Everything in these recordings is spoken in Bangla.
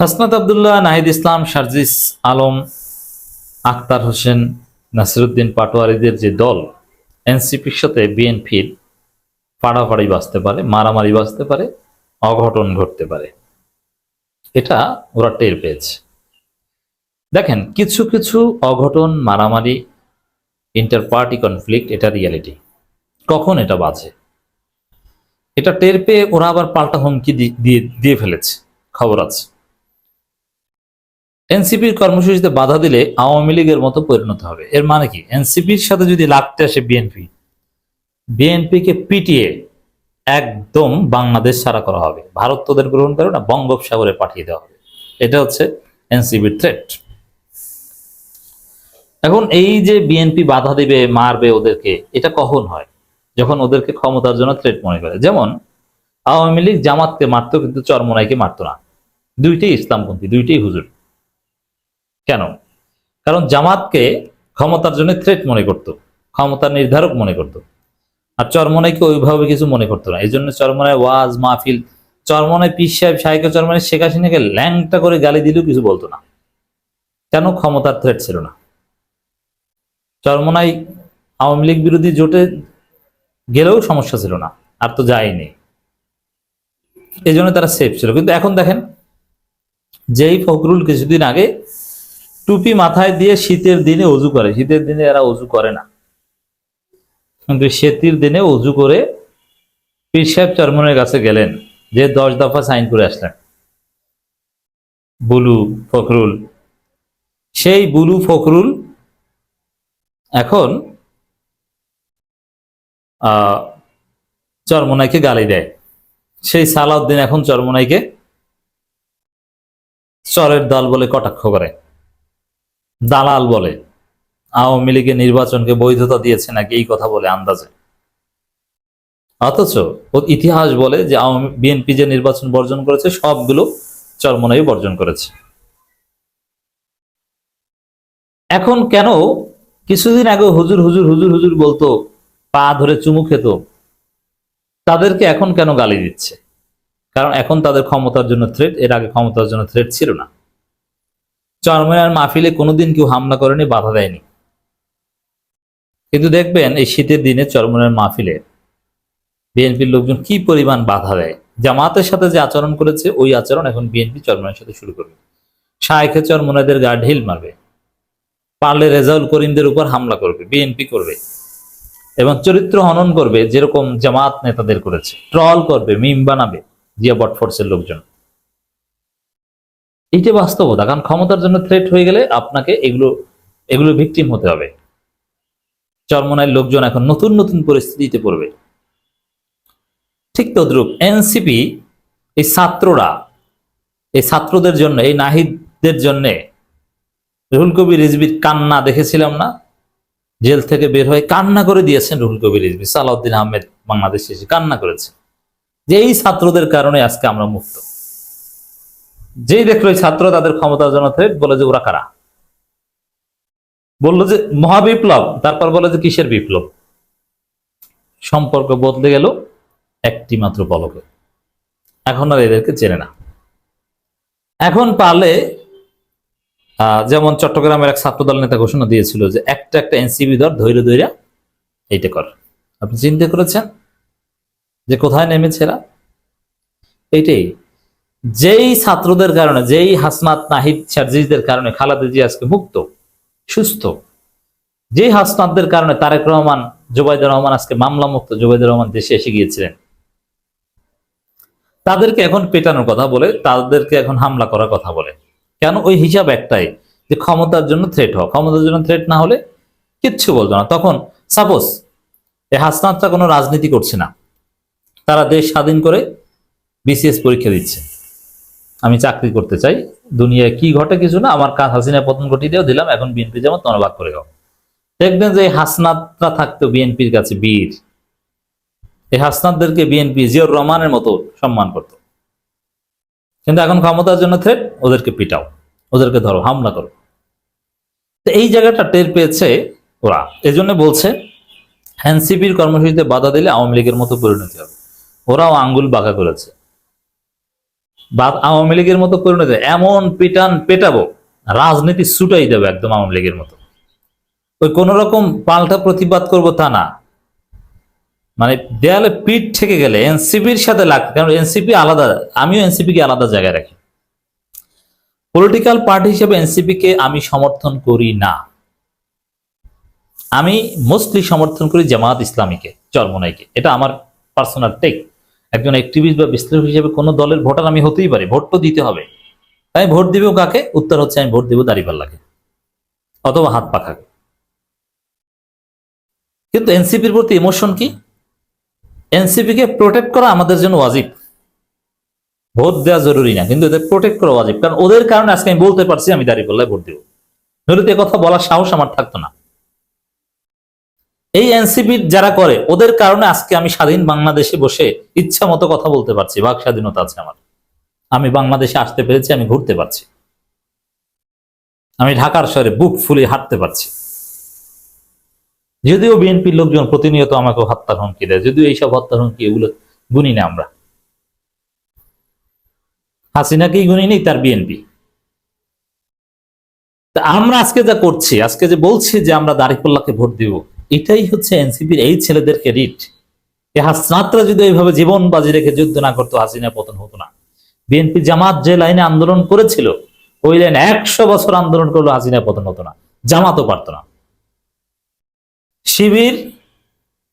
হাসনাত আবদুল্লাহ, নাহিদ ইসলাম, শারজিস আলম আক্তার হোসেন, নাসিরুদ্দিন পাটোয়ারিদের যে দল, এনসিপির সাথে বিএনপির পাড়াপাড়ি বাঁচতে পারে, মারামারি বাঁচতে পারে, অঘটন ঘটতে পারে। এটা ওরা টের পেয়েছে। দেখেন, কিছু কিছু অঘটন, মারামারি ইন্টার পার্টি কনফ্লিক্ট এটা রিয়ালিটি কখন এটা বাজে? এটা টের পেয়ে ওরা আবার পাল্টা হুমকি দিয়ে দিয়ে ফেলেছে। খবর আছে। এনসিপির কর্মসূচিতে বাধা দিলে আওয়ামী লীগের মতো পরিণত হবে। এর মানে কি? এনসিপির সাথে যদি লাগতে আসে বিএনপি বিএনপিকে পিটিয়ে একদম বাংলাদেশ ছাড়া করা হবে। ভারত তোদের গ্রহণ করে না, বঙ্গোপসাগরে পাঠিয়ে দেওয়া হবে। এটা হচ্ছে এনসিপির থ্রেট এখন এই যে বিএনপি বাধা দিবে, মারবে ওদেরকে, এটা কখন হয়? যখন ওদেরকে ক্ষমতার জন্য থ্রেট মনে করে। যেমন, আওয়ামী লীগ জামাতকে মারতো, কিন্তু চরমনাইকে মারতো না। দুইটাই ইসলামপন্থী, দুইটাই হুজুর। কেন? কারণ জামাতকে ক্ষমতার জন্য থ্রেট মনে করত, ক্ষমতার নির্ধারক মনে করত। আর চরমনাইকে ওইভাবে কিছু মনে করতো না। এই জন্য চরমনায় ওয়াজ, মাহফিল, চরমনায় পিস সাহেব সাহেবের চরমনায় শেখ হাসিনাকে ল্যাংটা করে গালি দিলেও কিছু বলতো না। কেন ক্ষমতার থ্রেট ছিল না? চরমনাই আওয়ামী লীগ বিরোধী জোটে গেলেও সমস্যা ছিল না, আর তো যায়নি। এই জন্য তারা সেফ ছিল। কিন্তু এখন দেখেন, যেই ফখরুল কিছুদিন আগে টুপি মাথায় দিয়ে শীতের দিনে অজু করে। শীতের দিনে এরা অজু করে না। কিন্তু শীতের দিনে অজু করে পীর সাহেব চরমনের কাছে গেলেন, যে দশ দফা সাইন করে আসলেন। বুলু ফখরুল। সেই বুলু ফখরুল এখন চরমনাইকে গালি দেয়। সেই সালাউদ্দিন এখন চরমনাইকে চরের দল বলে কটাক্ষ করে। দালাল বলে। আওয়ামী লীগের নির্বাচনকে বৈধতা দিয়েছে নাকি এই কথা বলে আন্দাজে? অথচ ইতিহাস বলে যে আওয়ামী বিএনপি যে নির্বাচন বর্জন করেছে, সবগুলো চরমনাই বর্জন করেছে। এখন কেন কিছুদিন আগে হুজুর হুজুর হুজুর হুজুর বলতো, পা ধরে চুমু খেত। তাদেরকে এখন কেন গালি দিচ্ছে? কারণ এখন তাদের ক্ষমতার জন্য থ্রেট এর আগে ক্ষমতার জন্য থ্রেট ছিল না। চরমনার মাহফিলে কোনোদিন কেউ হামলা করেনি, বাধা দেয়নি। কিন্তু দেখবেন, এই শীতের দিনে চরমনার মাহফিলে বিএনপির লোকজন কি পরিমাণ বাধা দেয়? জামাতের সাথে যে আচরণ করেছে, ওই আচরণ এখন বিএনপি চরমনার সাথে শুরু করবে। শায়েখে চরমনাদের গা ঢিল মারবে। পারলে রেজাউল করিমদের উপর হামলা করবে, বিএনপি করবে। এবং চরিত্র হনন করবে, যেরকম জামাত নেতাদের করেছে। ট্রল করবে, মিম বানাবে, জিয়া বটফোর্সের লোকজন। এইটা বাস্তবতা, কারণ ক্ষমতার জন্য থ্রেট হয়ে গেলে আপনাকে এগুলো এগুলো ভিকটিম হতে হবে। চরমনায় লোকজন এখন নতুন নতুন পরিস্থিতিতে পড়বে। ঠিক তদ্রুপ, এনসিপি, এই ছাত্ররা, এই ছাত্রদের জন্য, এই নাহিদদের জন্যে, রুহুল কবির রিজবির কান্না দেখেছিলাম না? জেল থেকে বের হয়ে কান্না করে দিয়েছেন রুহুল কবির রিজবি সালাউদ্দিন আহমেদ বাংলাদেশে এসে কান্না করেছে। যে এই ছাত্রদের কারণে আজকে আমরা মুক্ত। যেই দেখল ছাত্র তাদের ক্ষমতা থ্রেট বলে যে ওরা কারা? বলল যে মহাবিপ্লব তারপর বলে যে কিসের বিপ্লব? সম্পর্ক বদলে গেল একটি মাত্র পলকে। এখন আর এদেরকে চেনে না। এখন আহ, যেমন চট্টগ্রামের এক ছাত্রদল নেতা ঘোষণা দিয়েছিল যে একটা একটা এনসিবি দর ধৈর্য ধৈর্য এইটা কর। আপনি চিন্তা করেছেন যে কোথায় নেমেছে এরা? এইটাই। যেই ছাত্রদের কারণে, যেই হাসনাত নাহিদ সার্জিসদের কারণে খালাদা জি আজকে মুক্ত, সুস্থ, যেই হাসনাতদের কারণে তারেক রহমান জুবাইদুর রহমান আজকে মামলা মুক্ত জুবাইদুর রহমান দেশে এসে গিয়েছিলেন। তাদেরকে এখন পেটানোর কথা বলে, তাদেরকে এখন হামলা করার কথা বলে। কেন? ওই হিসাব একটাই, যে ক্ষমতার জন্য থ্রেট হওয়া। ক্ষমতার জন্য থ্রেট না হলে কিচ্ছু বলতো না। তখন সাপোজ এই হাসনাতটা কোনো রাজনীতি করছে না, তারা দেশ স্বাধীন করে বিসিএস পরীক্ষা দিচ্ছে। আমি চাকরি করতে চাই। দুনিয়ায় কি ঘটে কিছু না, আমার কাজ হাসিনা পতন ঘটিয়ে দিয়েও দিলাম, এখন বিএনপি যেমন তনবাদ করে দাও। দেখবেন যে এই হাসনাতরা থাকতো বিএনপির কাছে বীর। এই হাসনাতদেরকে বিএনপি জিয়র রহমানের মতো সম্মান করত। কিন্তু এখন ক্ষমতার জন্য থ্রেট ওদেরকে পিটাও, ওদেরকে ধরো, হামলা করো। তো এই জায়গাটা টের পেয়েছে ওরা। এজন্য বলছে, এনসিপির কর্মসূচিতে বাধা দিলে আওয়ামী লীগের মতো পরিণতি হবে। ওরাও আঙ্গুল বাঁকা করেছে। বা আওয়ামী লীগের মতো পরিণত এমন পিটান পেটাবো, রাজনীতি ছুটাই দেবে একদম আওয়ামী লীগের মতো। ওই কোন রকম পাল্টা প্রতিবাদ করব তা না। মানে দেয়ালে পিঠ থেকে গেলে এনসিপির সাথে লাগ, কারণ এনসিপি আলাদা, আমিও এনসিপি কে আলাদা জায়গায় রাখি। পলিটিক্যাল পার্টি হিসেবে এনসিপি কে আমি সমর্থন করি না। আমি মোস্টলি সমর্থন করি জামাত ইসলামীকে, চরমনাইকে। এটা আমার পার্সোনাল টেক। একজন অ্যাক্টিভিস্ট বা বিশ্লেষক হিসেবে কোনো দলের ভোটার আমি হতেই পারি, ভোট তো দিতে হবে। তাই ভোট দিব কাকে? উত্তর হচ্ছে আমি ভোট দিব দাঁড়িপাল্লাকে অথবা হাত পাখাকে। কিন্তু এনসিপির প্রতি ইমোশন কি? এনসিপি কে প্রোটেক্ট করা আমাদের জন্য ওয়াজিব। ভোট দেওয়া জরুরি না, কিন্তু এদের প্রোটেক্ট করা ওয়াজিব। কারণ ওদের কারণে আজকে আমি বলতে পারছি আমি দাঁড়িপাল্লায় ভোট দিব। নইলে কথা বলার সাহস আমার থাকতো না। এই এনসিপি যারা করে, ওদের কারণে আজকে আমি স্বাধীন বাংলাদেশে বসে ইচ্ছা মতো কথা বলতে পারছি। বাক স্বাধীনতা আছে আমার। আমি বাংলাদেশে আসতে পেরেছি, আমি ঘুরতে পারছি। আমি ঢাকার শহরে বুক ফুলে হাঁটতে পারছি। যদিও বিএনপির লোকজন প্রতিনিয়ত আমাকে হত্যার হুমকি দেয়, যদিও এইসব হত্যার হুমকি এগুলো গুনি না আমরা। হাসিনাকেই গুনি নেই, তার বিএনপি। আমরা আজকে যা করছি, আজকে যে বলছি যে আমরা দাঁড়িপাল্লাকে ভোট দিব এটাই হচ্ছে এনসিপির এই ছেলেদেরকে রিট। এই হাসনাতরা যদি এইভাবে জীবন বাজি রেখে যুদ্ধ না করতো হাসিনা পতন হতো না। বিএনপি জামাত যে লাইনে আন্দোলন করেছিল, ওই লাইনে একশো বছর আন্দোলন করল হাসিনা পতন হতো না। জামাতও পারতো না। শিবির,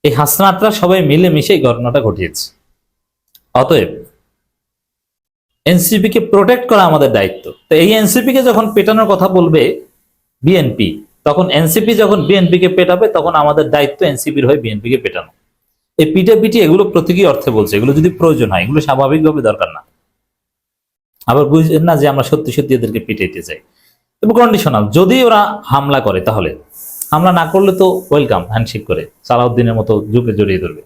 এই হাসনাতরা সবাই মিলে মিশে এই ঘটনাটা ঘটিয়েছে। অতএব এনসিপি কে প্রোটেক্ট করা আমাদের দায়িত্ব। তো এই এনসিপি কে যখন পেটানোর কথা বলবে, বিএনপি তখন এনসিপি যখন বিএনপি কে পেটাবে, তখন আমাদের দায়িত্ব এনসিপির হয়ে বিএনপি কে পেটানো। এই পিটে পিটি এগুলো প্রতীকী অর্থে বলছে। এগুলো যদি প্রয়োজন হয়, এগুলো স্বাভাবিকভাবে দরকার না। আবার বুঝলেন না যে আমরা সত্যি সত্যি এদেরকে পিটাইতে চাই। তবে কন্ডিশনাল যদি ওরা হামলা করে তাহলে। হামলা না করলে তো ওয়েলকাম হ্যান্ডশেক করে। সালাউদ্দিনের মতো যুগে জড়িয়ে ধরবে।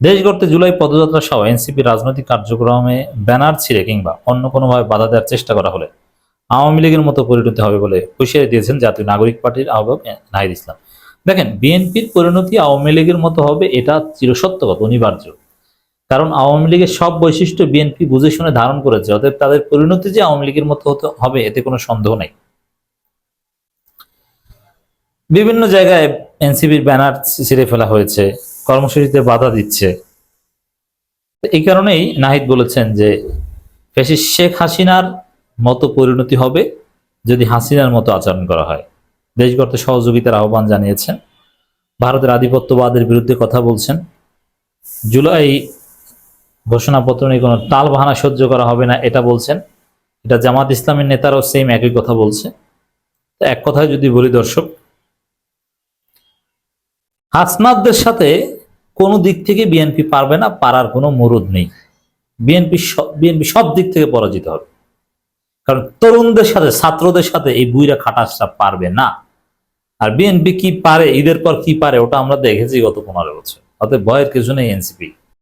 দেশ গড়তে জুলাই পদযাত্রা সহ এনসিপি রাজনৈতিক কার্যক্রমে ব্যানার ছিঁড়ে কিংবা অন্য কোনোভাবে বাধা দেওয়ার চেষ্টা করা হলে আওয়ামী লীগের মতো পরিণতি হবে বলে হুঁশিয়ারি দিয়েছেন জাতীয় নাগরিক পার্টির আহ্বায়ক নাহিদ ইসলাম। দেখেন, বিএনপির পরিণতি আওয়ামী লীগের মতো হবে এটা চিরসত্য কথা অনিবার্য। কারণ আওয়ামী লীগের সব বৈশিষ্ট্য বিএনপি বুঝে শুনে ধারণ করেছে, অতএব তাদের পরিণতি যে আওয়ামী লীগের মতো হতে, হবে এতে কোনো সন্দেহ নেই। বিভিন্ন জায়গায় এনসিপির ব্যানার ছিঁড়ে ফেলা হয়েছে, কর্মসূচিতে বাধা দিচ্ছে। এই কারণেই নাহিদ বলেছেন যে ফেসিস শেখ হাসিনার মতো পরিণতি হবে যদি হাসিনার মতো আচরণ করা হয়। দেশ গড়তে সহযোগিতার আহ্বান জানিয়েছেন। ভারতের আধিপত্যবাদের বিরুদ্ধে কথা বলছেন। জুলাই ঘোষণাপত্র নিয়ে কোনো তাল বাহানা সহ্য করা হবে না, এটা বলছেন। এটা জামাত ইসলামের নেতারাও সেম একই কথা বলছে। তো এক কথায় যদি বলি দর্শক, হাসনাতদের সাথে কোনো দিক থেকে বিএনপি পারবে না, পারার কোনো মরুদ নেই। বিএনপি বিএনপি সব দিক থেকে পরাজিত হবে। কারণ তরুণদের সাথে, ছাত্রদের সাথে এই বুইরা খাটাসটা পারবে না। আর বিএনপি কি পারে, ঈদের পর কি পারে, ওটা আমরা দেখেছি গত পনেরো বছর। অতএব ভয়ের কিছু নেই এনসিপি